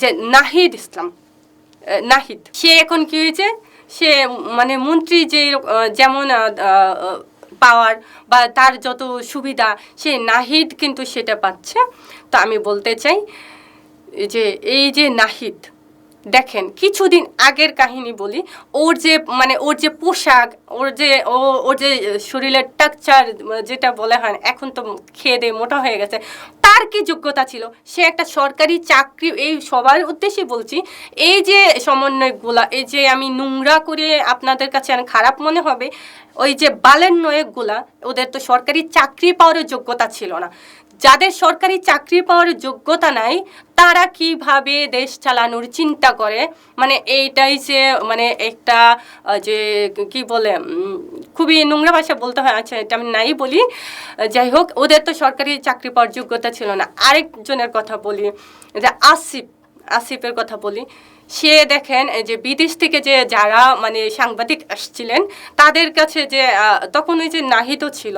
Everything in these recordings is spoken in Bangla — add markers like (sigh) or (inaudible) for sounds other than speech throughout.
যে নাহিদ ইসলাম নাহিদ। সে এখন কি হয়েছে? সে মানে মন্ত্রী যে যেমন পাওয়ার বা তার যত সুবিধা, সে নাহিদ কিন্তু সেটা পাচ্ছে। তো আমি বলতে চাই যে, এই যে নাহিদ দেখেন, কিছুদিন আগের কাহিনী বলি, ওর যে মানে ওর যে পোশাক, ওর যে, ও, ওর যে শরীরের টাকচার যেটা বলে হয় এখন তো খেয়ে দিয়ে মোটা হয়ে গেছে, তার কি যোগ্যতা ছিল? সে একটা সরকারি চাকরি, এই সবার উদ্দেশ্যে বলছি, এই যে সমন্বয়গুলা এই যে আমি নোংরা করে আপনাদের কাছে খারাপ মনে হবে ওই যে বালের নয়কগুলা, ওদের তো সরকারি চাকরি পাওয়ার যোগ্যতা ছিল না। যাদের সরকারি চাকরি পাওয়ার যোগ্যতা নাই, তারা কীভাবে দেশ চালানোর চিন্তা করে? মানে এইটাই যে মানে একটা যে কি বলে খুবই নোংরা ভাষা বলতে হয় আচ্ছা এটা আমি নাই বলি। যাই হোক, ওদের তো সরকারি চাকরি পাওয়ার যোগ্যতা ছিল না। আরেকজনের কথা বলি, যে আসিফ, আসিফের কথা বলি। সে দেখেন যে বিদেশ থেকে যে যারা মানে সাংবাদিক আসছিলেন, তাদের কাছে যে তখন ওই যে নাহিদও ছিল,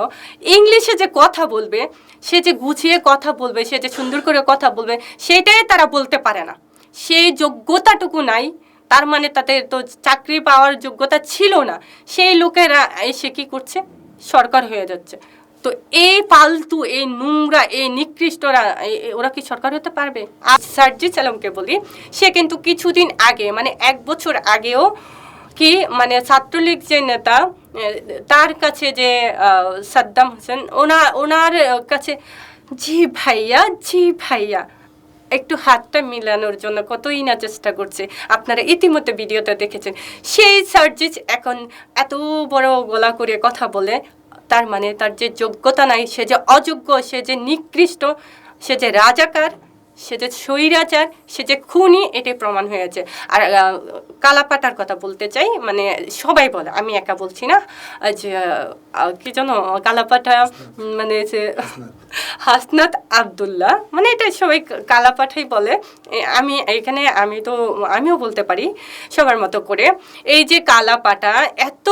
ইংলিশে যে কথা বলবে, সে যে গুছিয়ে কথা বলবে, সে যে সুন্দর করে কথা বলবে, সেটাই তারা বলতে পারে না। সেই যোগ্যতাটুকু নাই, তার মানে তাদের তো চাকরি পাওয়ার যোগ্যতা ছিল না। সেই লোকেরা এসে কি করছে? সরকার হয়ে যাচ্ছে। তো এই ফালতু এই নোংরা এই নিকৃষ্টরা ওরা কি সরকার হতে পারবে? আর সার্জিস আলমকে বলি, সে কিন্তু কিছুদিন আগে মানে এক বছর আগেও কি মানে ছাত্রলীগ যে নেতা তার কাছে যে সাদ্দাম হোসেন, ওনা, ওনার কাছে, জি ভাইয়া জি ভাইয়া, একটু হাতটা মিলানোর জন্য কতই না চেষ্টা করছে। আপনারা ইতিমধ্যে ভিডিওতে দেখেছেন। সেই সার্জিস এখন এত বড় গলা করে কথা বলে তার মানে তার যে যোগ্যতা নাই, সে যে অযোগ্য, সে যে নিকৃষ্ট, সে যে রাজাকার সে যে স্বৈরাচার সে যে খুনি এটাই প্রমাণ হয়েছে আর কালাপাটার কথা বলতে চাই মানে সবাই বলে আমি একা বলছি না যে কি জানো কালাপাটা মানে যে হাসনাত। (laughs) আবদুল্লাহ মানে এটা সবাই কালাপাঠাই বলে। আমি এখানে আমি তো আমিও বলতে পারি সবার মতো করে। এই যে কালাপাটা এত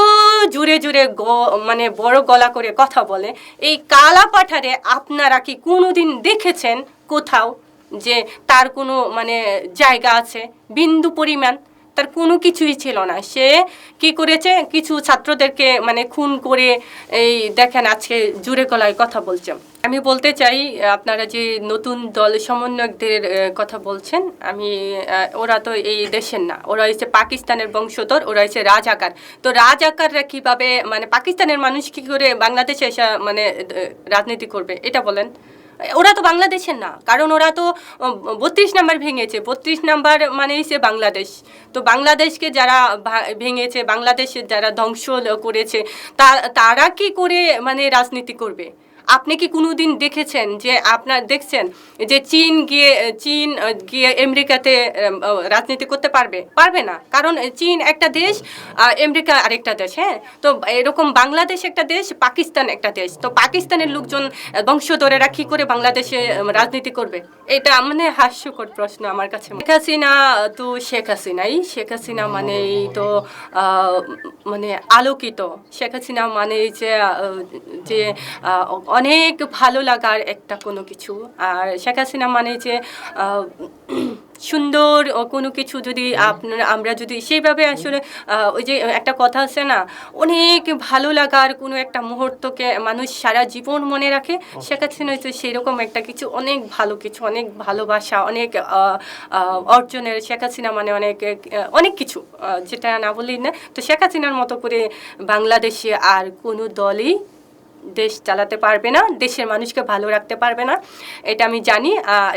জুড়ে জুড়ে গ মানে বড় গলা করে কথা বলে এই কালাপাঠারে আপনারা কি কোনোদিন দেখেছেন কোথাও? যে তার কোনো মানে জায়গা আছে, বিন্দু পরিমাণ, তার কোনো কিছুই ছিল না। সে কি করেছে, কিছু ছাত্রদেরকে মানে খুন করে এই দেখেন আজকে জুড়ে গলায় কথা বলছে। আমি বলতে চাই, আপনারা যে নতুন দল সমন্বয়কদের কথা বলছেন, আমি ওরা তো এই দেশের না, ওরা হচ্ছে পাকিস্তানের বংশধর, ওরা হচ্ছে রাজাকার। তো রাজাকাররা কীভাবে মানে পাকিস্তানের মানুষ কি করে বাংলাদেশে এসে মানে রাজনীতি করবে, এটা বলেন। ওরা তো বাংলাদেশের না, কারণ ওরা তো বত্রিশ নাম্বার ভেঙেছে, বত্রিশ নাম্বার মানেই সে বাংলাদেশ। তো বাংলাদেশকে যারা ভেঙেছে, বাংলাদেশের যারা ধ্বংস করেছে, তা, তারা কি করে মানে রাজনীতি করবে? আপনি কি কোনো দিন দেখেছেন যে আপনার, দেখছেন যে চীন গিয়ে চীন গিয়ে আমেরিকাতে রাজনীতি করতে পারবে? পারবে না। কারণ চীন একটা দেশ আমেরিকা আরেকটা দেশ হ্যাঁ? তো এরকম বাংলাদেশ একটা দেশ, পাকিস্তান একটা দেশ। তো পাকিস্তানের লোকজন বংশধরেরা কী করে বাংলাদেশে রাজনীতি করবে? এটা মানে হাস্যকর প্রশ্ন আমার কাছে। শেখ হাসিনা, তো শেখ হাসিনাই। শেখ হাসিনা মানেই তো মানে আলোকিত। শেখ হাসিনা মানে যে যে অনেক ভালো লাগার একটা কোনো কিছু। আর শেখ হাসিনা মানে যে সুন্দর কোনো কিছু যদি আপনার আমরা যদি সেইভাবে আসলে ওই যে একটা কথা আছে না অনেক ভালো লাগার কোনো একটা মুহূর্তকে মানুষ সারা জীবন মনে রাখে। শেখ হাসিনা হচ্ছে সেরকম একটা কিছু অনেক ভালো কিছু অনেক ভালোবাসা অনেক অর্জনের শেখ হাসিনা মানে অনেক অনেক কিছু যেটা না বলি না। তো শেখ হাসিনার মতো করে বাংলাদেশে আর কোনো দলই দেশ চালাতে পারবে না, দেশের মানুষকে ভালো রাখতে পারবে না, এটা আমি জানি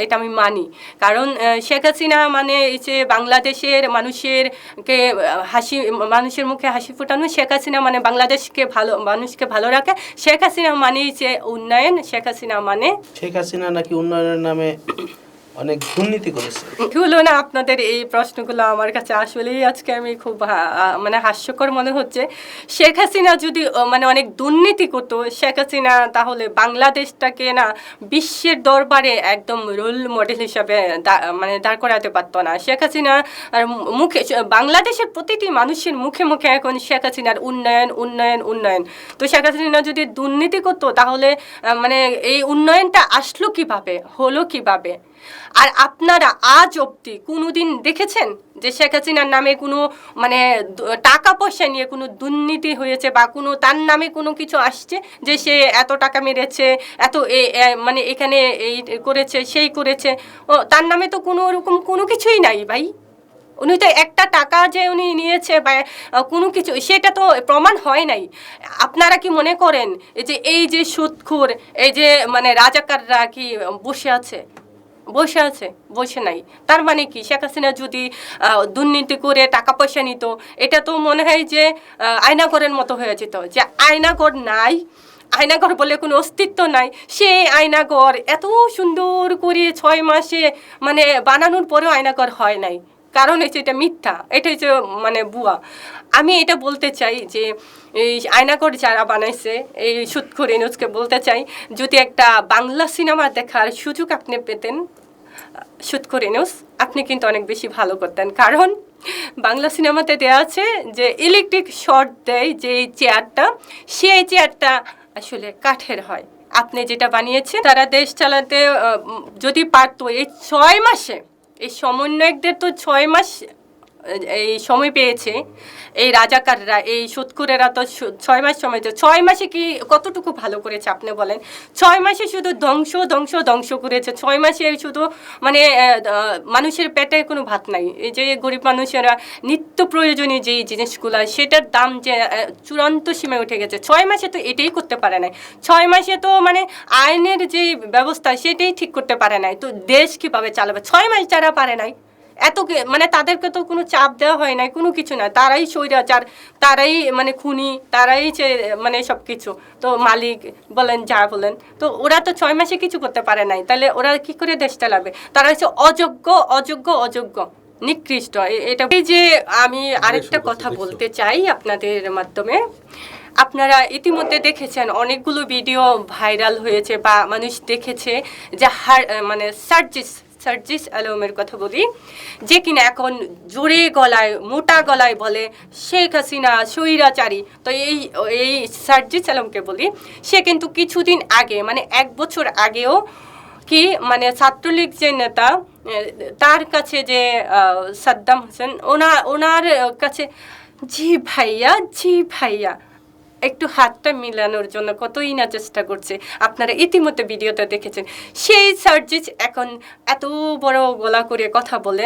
এটা আমি মানি। কারণ শেখ হাসিনা মানে এই যে বাংলাদেশের মানুষের কে, হাসি, মানুষের মুখে হাসি ফোটানো, শেখ হাসিনা মানে বাংলাদেশকে ভালো, মানুষকে ভালো রাখে। শেখ হাসিনা মানে যে উন্নয়ন, শেখ হাসিনা মানে শেখ হাসিনা নাকি উন্নয়নের নামে অনেক দুর্নীতি করেছে। হলো না আপনাদের এই প্রশ্নগুলো আমার কাছে আসলেই আজকে আমি খুব মানে হাস্যকর মনে হচ্ছে। শেখ হাসিনা যদি মানে অনেক দুর্নীতি করতো, শেখ হাসিনা তাহলে বাংলাদেশটাকে না বিশ্বের দরবারে একদম রোল মডেল হিসাবে মানে দাঁড় করাতে পারতো না। শেখ হাসিনা মুখে বাংলাদেশের প্রতিটি মানুষের মুখে মুখে এখন শেখ হাসিনার উন্নয়ন উন্নয়ন উন্নয়ন। তো শেখ হাসিনা যদি দুর্নীতি করতো তাহলে মানে এই উন্নয়নটা আসলো কীভাবে? হলো কীভাবে? আর আপনারা আজ অবধি কোনোদিন দেখেছেন যে শেখ হাসিনার নামে কোনো মানে টাকা পয়সা নিয়ে কোনো দুর্নীতি হয়েছে বা কোনো, তার নামে কোনো কিছু আসছে যে সে এত টাকা মেরেছে, এত মানে এখানে এই করেছে, সেই করেছে? ও, তার নামে তো কোনো রকম কোনো কিছুই নাই ভাই। উনি তো একটা টাকা যে উনি নিয়েছে বা কোনো কিছু, সেটা তো প্রমাণ হয় নাই। আপনারা কি মনে করেন যে, এই যে সুদখোর এই যে মানে রাজাকাররা কি বসে আছে? বসে আছে, বসে নাই। তার মানে কি? শেখ হাসিনা যদি দুর্নীতি করে টাকা পয়সা নিত, এটা তো মনে হয় যে আয়নাগরের মতো হয়ে যেত। যে আয়নাগর নাই, আয়নাঘর বলে কোনো অস্তিত্ব নাই সেই আয়নাঘর এত সুন্দর করে ছয় মাসে মানে বানানোর পরেও আয়নাঘর হয় নাই। কারণ হচ্ছে এটা মিথ্যা, এটা হচ্ছে মানে বুয়া আমি এটা বলতে চাই যে, এই আয়নাঘর যারা বানাইছে, এই সুৎখুর নিউজকে বলতে চাই, যদি একটা বাংলা সিনেমা দেখার সুযোগ আপনি পেতেন, সুৎখুর নিউজ আপনি কিন্তু অনেক বেশি ভালো করতেন। কারণ বাংলা সিনেমাতে দেওয়া আছে যে, ইলেকট্রিক শর্ট দেয় যে চেয়ারটা, সেই চেয়ারটা আসলে কাঠের হয়। আপনি যেটা বানিয়েছেন, তারা দেশ চালাতে যদি পারতো, এই ছয় মাসে এই সমন্বয়কদের তো ছয় মাস এই সময় পেয়েছে। এই রাজাকাররা, এই সুৎকুরেরা তো ছয় মাস সময় তো, ছয় মাসে কি কতটুকু ভালো করেছে আপনি বলেন? ছয় মাসে শুধু ধ্বংস ধ্বংস ধ্বংস করেছে। ছয় মাসে শুধু মানে মানুষের পেটে কোনো ভাত নাই। এই যে গরিব মানুষেরা নিত্য প্রয়োজনীয় যেই জিনিসগুলো, সেটার দাম যে চূড়ান্ত সীমায় উঠে গেছে। ছয় মাসে তো এটাই করতে পারে নাই। ছয় মাসে তো মানে আইনের যে ব্যবস্থা, সেটাই ঠিক করতে পারে নাই। তো দেশ কীভাবে চালাবে? ছয় মাস যারা পারে নাই এত মানে তাদেরকে তো কোনো চাপ দেওয়া হয় নাই কোনো কিছু না তারাই স্বৈরাচার তারাই মানে খুনি তারাই যে মানে সব কিছু তো মালিক বলেন যা বলেন। তো ওরা তো ছয় মাসে কিছু করতে পারে নাই। তাহলে ওরা কি করে দেশ চালাবে? তারা হচ্ছে অযোগ্য অযোগ্য অযোগ্য নিকৃষ্ট। এটা এই যে আমি আরেকটা কথা বলতে চাই আপনাদের মাধ্যমে। আপনারা ইতিমধ্যে দেখেছেন অনেকগুলো ভিডিও ভাইরাল হয়েছে বা মানুষ দেখেছে যে হার মানে সার্জিস সার্জিস আলমের কথা বলি, যে কিনা এখন জোরে গলায়, মোটা গলায় বলে শেখ হাসিনা, স্বৈরাচারী। তো এই এই সার্জিস আলমকে বলি, সে কিন্তু কিছুদিন আগে মানে এক বছর আগেও কি মানে ছাত্রলীগ যে নেতা তার কাছে যে সাদ্দাম হোসেন, ওনা, ওনার কাছে, জি ভাইয়া জি ভাইয়া। একটু হাতটা মিলানোর জন্য কতই না চেষ্টা করছে। আপনারা ইতিমধ্যে ভিডিওতে দেখেছেন। সেই সার্জিস এখন এত বড় গলা করে কথা বলে,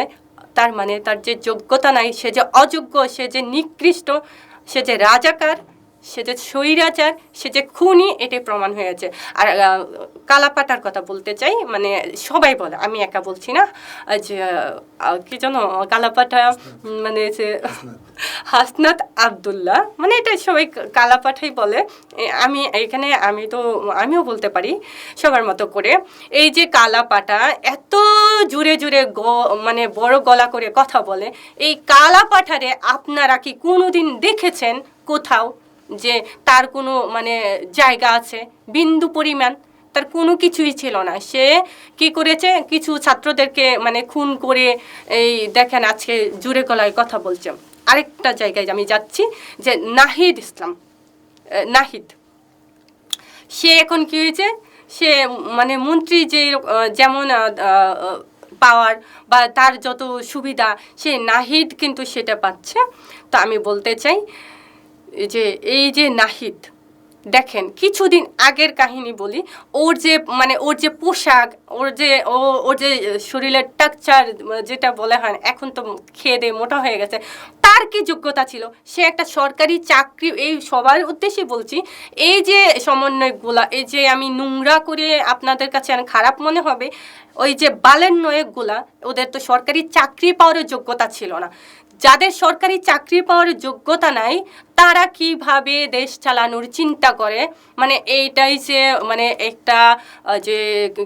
তার মানে তার যে যোগ্যতা নাই, সে যে অযোগ্য, সে যে নিকৃষ্ট, সে যে রাজাকার সে যে স্বৈরাচার সে যে খুনি এটাই প্রমাণ হয়েছে আর কালাপাটার কথা বলতে চাই মানে সবাই বলে আমি একা বলছি না যে কি জানো কালাপাটা মানে যে হাসনাত। (laughs) আবদুল্লাহ মানে এটা সবাই কালাপাঠাই বলে। আমি এখানে আমি তো আমিও বলতে পারি সবার মতো করে। এই যে কালাপাটা এত জুড়ে জুড়ে গ মানে বড় গলা করে কথা বলে এই কালাপাঠারে আপনারা কি কোনোদিন দেখেছেন কোথাও? যে তার কোনো মানে জায়গা আছে, বিন্দু পরিমাণ, তার কোনো কিছুই ছিল না। সে কি করেছে, কিছু ছাত্রদেরকে মানে খুন করে এই দেখেন আজকে জুড়ে গলায় কথা বলছে। আরেকটা জায়গায় আমি যাচ্ছি, যে নাহিদ ইসলাম নাহিদ। সে এখন কি হয়েছে, সে মানে মন্ত্রী যে যেমন পাওয়ার বা তার যত সুবিধা, সে নাহিদ কিন্তু সেটা পাচ্ছে। তো আমি বলতে চাই যে, এই যে নাহিদ, দেখেন কিছুদিন আগের কাহিনী বলি, ওর যে মানে ওর যে পোশাক, ওর যে, ও, ওর যে শরীরের টাকচার যেটা বলে হয়, এখন তো খেয়ে দিয়ে মোটা হয়ে গেছে, তার কি যোগ্যতা ছিল? সে একটা সরকারি চাকরি, এই সবার উদ্দেশ্যে বলছি, এই যে সমন্বয়গুলা এই যে আমি নোংরা করে আপনাদের কাছে খারাপ মনে হবে ওই যে বালের নয়কগুলা, ওদের তো সরকারি চাকরি পাওয়ার যোগ্যতা ছিল না। যাদের সরকারি চাকরি পাওয়ার যোগ্যতা নাই, তারা কীভাবে দেশ চালানোর চিন্তা করে? মানে এইটাই যে মানে একটা যে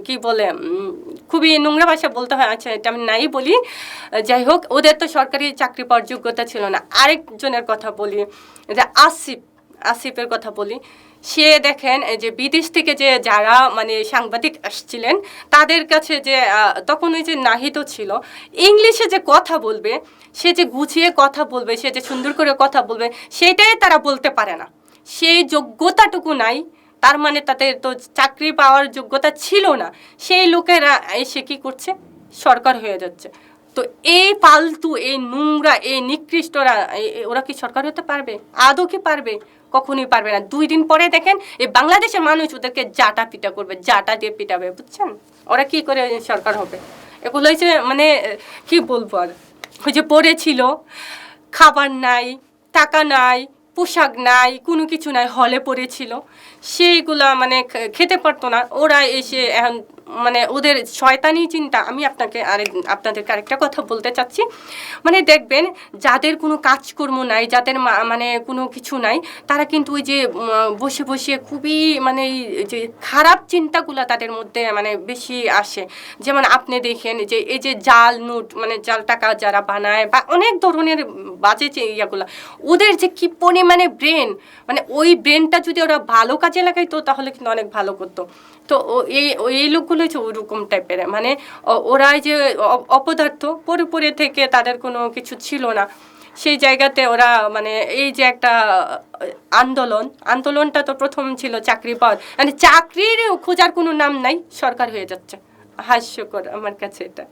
কি বলে খুবই নোংরা ভাষা বলতে হয় আচ্ছা এটা আমি নাই বলি। যাই হোক, ওদের তো সরকারি চাকরি পাওয়ার যোগ্যতা ছিল না। আরেকজনের কথা বলি, যে আসিফ, আসিফের কথা বলি। সে দেখেন যে বিদেশ থেকে যে যারা মানে সাংবাদিক আসছিলেন, তাদের কাছে যে তখন ওই যে নাহিদ ছিল, ইংলিশে যে কথা বলবে, সে যে গুছিয়ে কথা বলবে, সে যে সুন্দর করে কথা বলবে, সেটাই তারা বলতে পারে না। সেই যোগ্যতাটুকু নাই, তার মানে তাদের তো চাকরি পাওয়ার যোগ্যতা ছিল না। সেই লোকেরা এসে কি করছে? সরকার হয়ে যাচ্ছে। তো এই পালতু, এই নোংরা, এই নিকৃষ্টরা ওরা কি সরকার হতে পারবে? আদৌ কি পারবে? কখনোই পারবে না। দুই দিন পরে দেখেন এই বাংলাদেশের মানুষ ওদেরকে জাটা পিটা করবে, জাটা দিয়ে পিটাবে, বুঝছেন? ওরা কি করে সরকার হবে? এগুলো হচ্ছে মানে কি বলব আর? ওই যে পড়েছিল, খাবার নাই, টাকা নাই, পোশাক নাই, কোনো কিছু নাই, হলে পড়েছিল। সেইগুলা মানে খেতে পারতো না। ওরা এসে এখন মানে ওদের শয়তানি চিন্তা, আমি আপনাকে আরেক, আপনাদেরকে আরেকটা কথা বলতে চাচ্ছি। মানে দেখবেন, যাদের কোনো কাজকর্ম নাই, যাদের মানে কোনো কিছু নাই, তারা কিন্তু ওই যে বসে বসে খুবই মানে যে খারাপ চিন্তাগুলা তাদের মধ্যে মানে বেশি আসে। যেমন আপনি দেখেন যে, এই যে জাল নোট মানে জাল টাকা যারা বানায় বা অনেক ধরনের বাজে যে ইয়াগুলা, ওদের যে কি পরিমাণে ব্রেন মানে ওই ব্রেনটা যদি ওরা ভালো কাজে লাগাইতো, তাহলে কিন্তু অনেক ভালো করতো। তো এই এই লোকগুলো হচ্ছে ওরকম টাইপের মানে ওরাই যে অপদার্থ, পরে পরে থেকে তাদের কোনো কিছু ছিল না। সেই জায়গাতে ওরা মানে এই যে একটা আন্দোলন, আন্দোলনটা তো প্রথম ছিল চাকরি পাওয়ার। মানে চাকরির খোঁজার কোনো নাম নাই, সরকার হয়ে যাচ্ছে। হাস্যকর আমার কাছে এটা।